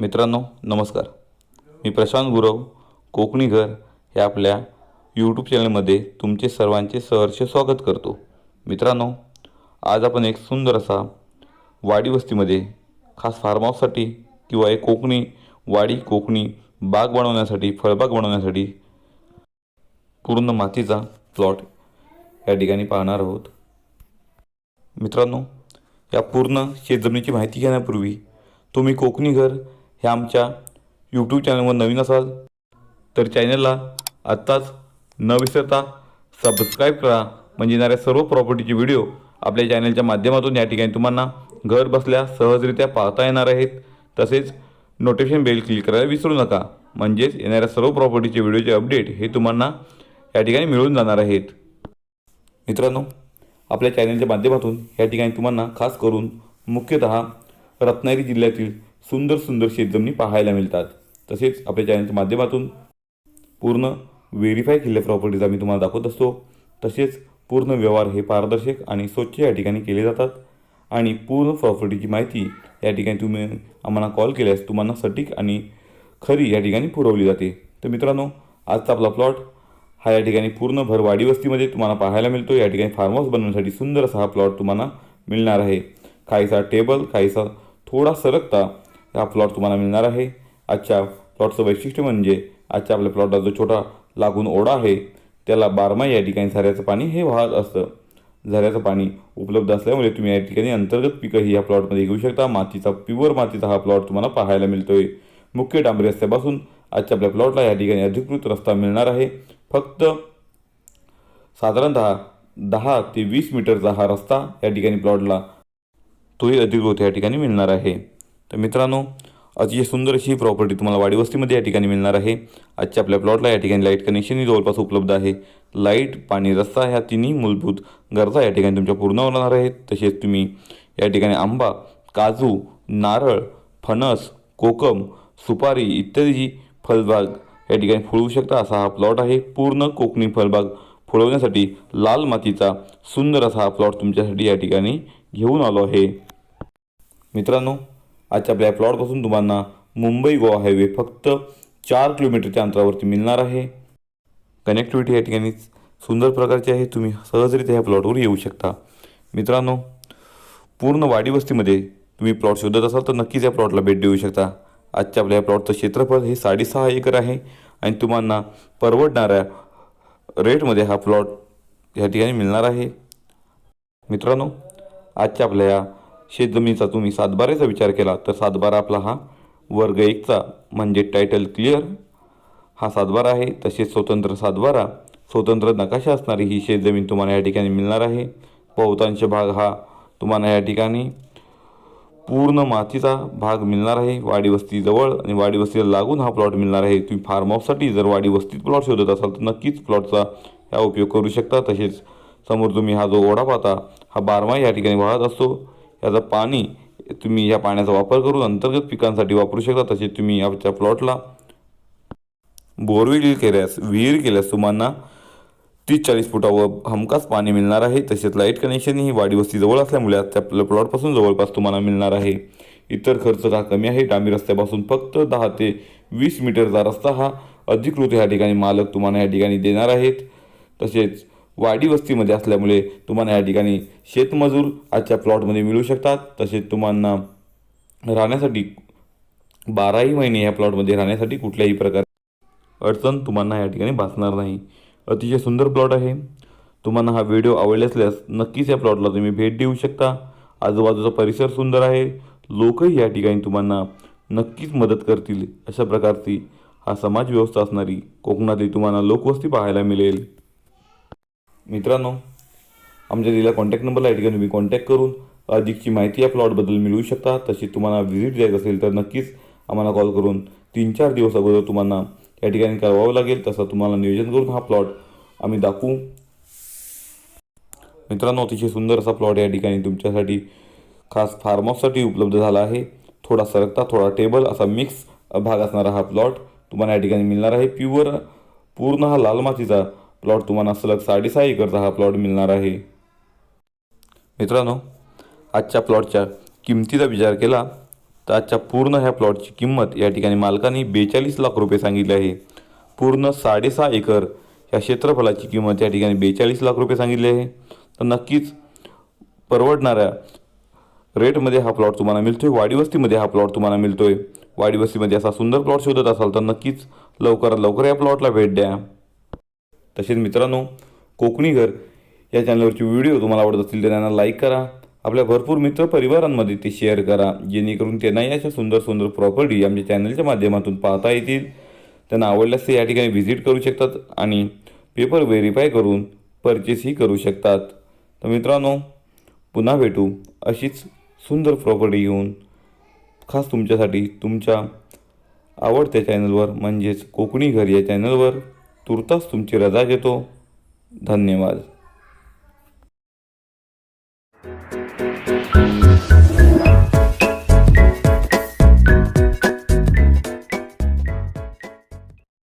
मित्रांनो नमस्कार. मी प्रशांत गुरव कोकणी घर हे आपल्या यूट्यूब चॅनलमध्ये तुमचे सर्वांचे सहर्ष स्वागत करतो. मित्रांनो आज आपण एक सुंदर असा वाडी वस्तीमध्ये खास फार्म हाऊससाठी किंवा एक कोकणी वाडी कोकणी बाग बनवण्यासाठी फळबाग बनवण्यासाठी पूर्ण मातीचा प्लॉट या ठिकाणी पाहणार आहोत. मित्रांनो या पूर्ण शेतजमिनीची माहिती घेण्यापूर्वी तुम्ही कोकणी घर हे आमच्या यूट्यूब चॅनलवर नवीन असाल तर चॅनलला आत्ताच न विसरता सबस्क्राईब करा. म्हणजे येणाऱ्या सर्व प्रॉपर्टीचे व्हिडिओ आपल्या चॅनलच्या माध्यमातून या ठिकाणी तुम्हाला घर बसल्या सहजरित्या पाहता येणार आहेत. तसेच नोटिफिकेशन बेल क्लिक करायला विसरू नका. म्हणजेच येणाऱ्या सर्व प्रॉपर्टीचे व्हिडिओचे अपडेट हे तुम्हाला या ठिकाणी मिळून जाणार आहेत. मित्रांनो आपल्या चॅनलच्या माध्यमातून या ठिकाणी तुम्हाला खास करून मुख्यतः रत्नागिरी जिल्ह्यातील सुंदर सुंदर शेतजमिनी पाहायला मिळतात. तसेच आपल्या चॅनलच्या माध्यमातून पूर्ण व्हेरीफाय केलेल्या प्रॉपर्टीज आम्ही तुम्हाला दाखवत असतो. तसेच पूर्ण व्यवहार हे पारदर्शक आणि स्वच्छ या ठिकाणी केले जातात. आणि पूर्ण प्रॉपर्टीची माहिती या ठिकाणी तुम्ही आम्हाला कॉल केल्यास तुम्हाला सटीक आणि खरी या ठिकाणी पुरवली जाते. तर मित्रांनो आजचा आपला प्लॉट हा या ठिकाणी पूर्ण भरवाडी वस्तीमध्ये तुम्हाला पाहायला मिळतो. या ठिकाणी फार्म हाऊस बनवण्यासाठी सुंदर असा हा प्लॉट तुम्हाला मिळणार आहे. काहीसा टेबल काहीसा थोडा सरकता हा प्लॉट तुम्हाला मिळणार आहे. आजच्या प्लॉटचं वैशिष्ट्य म्हणजे आजच्या आपल्या प्लॉटला जो छोटा लागून ओढा आहे त्याला बारमाही या ठिकाणी झऱ्याचं पाणी हे वाहत असतं. झऱ्याचं पाणी उपलब्ध असल्यामुळे तुम्ही या ठिकाणी अंतर्गत पिकंही या प्लॉटमध्ये घेऊ शकता. मातीचा प्युअर मातीचा हा प्लॉट तुम्हाला पाहायला मिळतोय. मुख्य डांबरी रस्त्यापासून आजच्या आपल्या प्लॉटला या ठिकाणी अधिकृत रस्ता मिळणार आहे. फक्त साधारणतः दहा ते वीस मीटरचा हा रस्ता या ठिकाणी प्लॉटला तोही अधिकृत या ठिकाणी मिळणार आहे. तर मित्रांनो अतिशय सुंदर अशी ही प्रॉपर्टी तुम्हाला वाडीवस्तीमध्ये या ठिकाणी मिळणार आहे. आजच्या आपल्या प्लॉटला या ठिकाणी लाइट कनेक्शनही जवळपास उपलब्ध आहे. लाइट पाणी रस्ता ह्या तिन्ही मूलभूत गरजा या ठिकाणी तुमच्या पूर्ण होणार आहेत. तसेच तुम्ही या ठिकाणी आंबा काजू नारळ फणस कोकम सुपारी इत्यादी फलबाग फळबाग या ठिकाणी फुलवू शकता. असा हा प्लॉट आहे. पूर्ण कोकणी फळबाग फुलवण्यासाठी लाल मातीचा सुंदर असा हा प्लॉट तुमच्यासाठी या ठिकाणी घेऊन आलो आहे. मित्रांनो आजच्या आपल्या प्लॉटपासून तुम्हाला मुंबई गोवा हायवे फक्त चार किलोमीटरच्या अंतरावरती मिळणार आहे. कनेक्टिव्हिटी या ठिकाणी सुंदर प्रकारची आहे. तुम्ही सहजरित्या ह्या प्लॉटवर येऊ शकता. मित्रांनो पूर्ण वाडी वस्तीमध्ये तुम्ही प्लॉट शोधत असाल तर नक्कीच या प्लॉटला भेट देऊ शकता. आजच्या आपल्या या प्लॉटचं क्षेत्रफळ हे साडेसहा एकर आहे आणि तुम्हाला परवडणाऱ्या रेटमध्ये हा प्लॉट या ठिकाणी मिळणार आहे. मित्रांनो आजच्या आपल्या या शेतजमिनीचा तुम्ही सातबाराचा विचार केला तर सातबारा आपला हा वर्ग एकचा म्हणजे टायटल क्लिअर हा सातबारा आहे तसेच स्वतंत्र सातबारा. स्वतंत्र नकाशा असणारी ही शेतजमीन तुम्हाला या ठिकाणी मिळणार आहे. बहुतांश भाग हा तुम्हाला या ठिकाणी पूर्ण मातीचा भाग मिळणार आहे. वाडी वस्तीजवळ आणि वाडी वस्तीला लागून हा प्लॉट मिळणार आहे. तुम्ही फार्म हाऊससाठी जर वाडी वस्तीत प्लॉट शोधत असाल तर नक्कीच प्लॉटचा हा उपयोग करू शकता. तसेच समोर तुम्ही हा जो ओढा पाहता हा बारमाही या ठिकाणी वाहत असतो. याचं पाणी तुम्ही या पाण्याचा वापर करून अंतर्गत पिकांसाठी वापरू शकता. तसेच तुम्ही आमच्या प्लॉटला बोरवेल केल्यास विहीर केल्यास तुम्हाला तीस चाळीस फुटावर हमखास पाणी मिळणार आहे. तसेच लाइट कनेक्शन ही वाडी वस्ती जवळ असल्यामुळे त्या आपल्या प्लॉटपासून जवळपास तुम्हाला मिळणार आहे. इतर खर्च हा कमी आहे? डांबी रस्त्यापासून फक्त दहा ते वीस मीटरचा रस्ता हा अधिकृत या ठिकाणी मालक तुम्हाला या ठिकाणी देणार आहेत. तसेच वाडी वस्तीमध्ये असल्यामुळे तुम्हाला या ठिकाणी शेतमजूर आजच्या प्लॉटमध्ये मिळू शकतात. तसेच तुम्हाला राहण्यासाठी बाराही महिने या प्लॉटमध्ये राहण्यासाठी कुठल्याही प्रकार अडचण तुम्हाला या ठिकाणी भासणार नाही. अतिशय सुंदर प्लॉट आहे. तुम्हाला हा व्हिडिओ आवडले असल्यास नक्कीच या प्लॉटला तुम्ही भेट देऊ शकता. आजूबाजूचा परिसर सुंदर आहे. लोकही या ठिकाणी तुम्हाला नक्कीच मदत करतील. अशा प्रकारची हा समाज व्यवस्था असणारी कोकणातली तुम्हाला लोकवस्ती पाहायला मिळेल. मित्रांनो आमच्या दिलेल्या कॉन्टॅक्ट नंबरला या ठिकाणी तुम्ही कॉन्टॅक्ट करून अधिकची माहिती या प्लॉटबद्दल मिळवू शकता. तशी तुम्हाला व्हिजिट द्यायचं असेल तर नक्कीच आम्हाला कॉल करून तीन चार दिवस अगोदर तुम्हाला या ठिकाणी कळवावं लागेल. तसं तुम्हाला नियोजन करून हा प्लॉट आम्ही दाखवू. मित्रांनो अतिशय सुंदर असा प्लॉट या ठिकाणी तुमच्यासाठी खास फार्महाऊससाठी उपलब्ध झाला आहे. थोडा सरकता थोडा टेबल असा मिक्स भाग असणारा हा प्लॉट तुम्हाला या ठिकाणी मिळणार आहे. प्युअर पूर्ण हा लाल मातीचा प्लॉट तुम्हाला सलग साडेसहा एकरचा हा प्लॉट मिळणार आहे. मित्रांनो आजच्या प्लॉटच्या किमतीचा विचार केला तर आजच्या पूर्ण ह्या प्लॉटची किंमत या ठिकाणी मालकाने बेचाळीस लाख रुपये सांगितले आहे. पूर्ण साडेसहा एकर या क्षेत्रफळाची किंमत या ठिकाणी बेचाळीस लाख रुपये सांगितली आहे. तर नक्कीच परवडणाऱ्या रेटमध्ये हा प्लॉट तुम्हाला मिळतो आहे वाडीवस्तीमध्ये हा प्लॉट तुम्हाला मिळतो आहे वाडीवस्तीमध्ये असा सुंदर प्लॉट शोधत असाल तर नक्कीच लवकरात लवकर या प्लॉटला भेट द्या. तसेच मित्रांनो कोकणी घर या चॅनलवरचे व्हिडिओ तुम्हाला आवडत असतील तर त्यांना लाईक करा. आपल्या भरपूर मित्र परिवारांमध्ये ते शेअर करा जेणेकरून त्यांनाही अशा सुंदर सुंदर प्रॉपर्टी आमच्या चॅनलच्या माध्यमातून पाहता येतील. त्यांना आवडल्यास ते या ठिकाणी व्हिजिट करू शकतात आणि पेपर व्हेरीफाय करून परचेसही करू शकतात. तर मित्रांनो पुन्हा भेटू अशीच सुंदर प्रॉपर्टी घेऊन. खास तुमच्यासाठी तुमच्या आवडत्या चॅनलवर म्हणजेच कोकणी घर या चॅनलवर तुर्तास तुमची रजा घेतो. धन्यवाद.